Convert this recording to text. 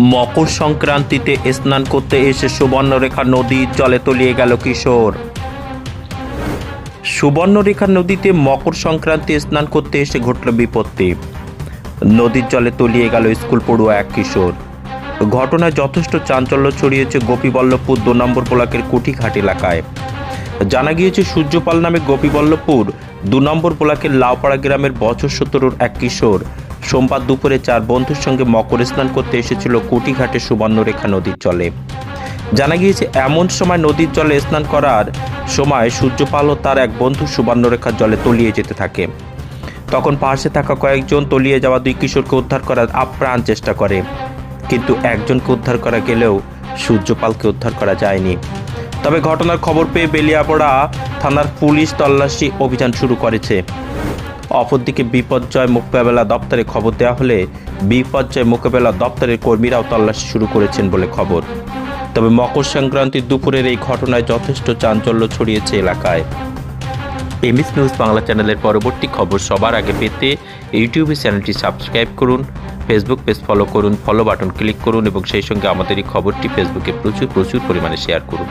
মকর সংক্রান্তিতে স্নান করতে এসে সুবর্ণরেখা নদীর জলে তলিয়ে গেল কিশোর। সুবর্ণরেখা নদীতে মকর সংক্রান্তি স্নান করতে এসে ঘটল বিপত্তি। নদীর জলে তলিয়ে গেল স্কুল পড়ুয়া এক কিশোর। ঘটনায় যথেষ্ট চাঞ্চল্য ছড়িয়েছে গোপীবল্লভপুর দু নম্বর ব্লকের কুটিঘাট এলাকায়। জানা গিয়েছে, সূর্যপাল নামে গোপীবল্লভপুর দু নম্বর ব্লকের লাউপাড়া গ্রামের বছর সতেরোর এক কিশোর। সোমবার দুপুরে চার বন্ধুর সঙ্গে মকর স্নান করতে এসেছিল কুটিঘাটে সুবর্ণরেখা নদীর জলে। জানা গিয়েছে, এমন সময় নদীর জলে স্নান করার সময় সূর্যপাল ও তার এক বন্ধু সুবর্ণরেখার জলে তলিয়ে যেতে থাকে। তখন পাশে থাকা কয়েকজন তলিয়ে যাওয়া দুই কিশোরকে উদ্ধার করার আপ্রাণ চেষ্টা করে। কিন্তু একজনকে উদ্ধার করা গেলেও সূর্যপালকে উদ্ধার করা যায়নি। তবে ঘটনার খবর পেয়ে বেলিয়াপড়া থানার পুলিশ তল্লাশি অভিযান শুরু করেছে। অপরদিকে বিপর্যয় মোকাবেলা দপ্তরে খবর দেওয়া হলে বিপর্যয় মোকাবেলা দপ্তরের কর্মীরাও তল্লাশি শুরু করেছেন বলে খবর। তবে মকর সংক্রান্তির দুপুরের এই ঘটনায় যথেষ্ট চাঞ্চল্য ছড়িয়েছে এলাকায়। এমএস নিউজ বাংলা চ্যানেলের পরবর্তী খবর সবার আগে পেতে ইউটিউবে চ্যানেলটি সাবস্ক্রাইব করুন, ফেসবুক পেজ ফলো করুন ফলো বাটন ক্লিক করুন এবং সেই সঙ্গে আমাদের এই খবরটি ফেসবুকে প্রচুর প্রচুর পরিমাণে শেয়ার করুন।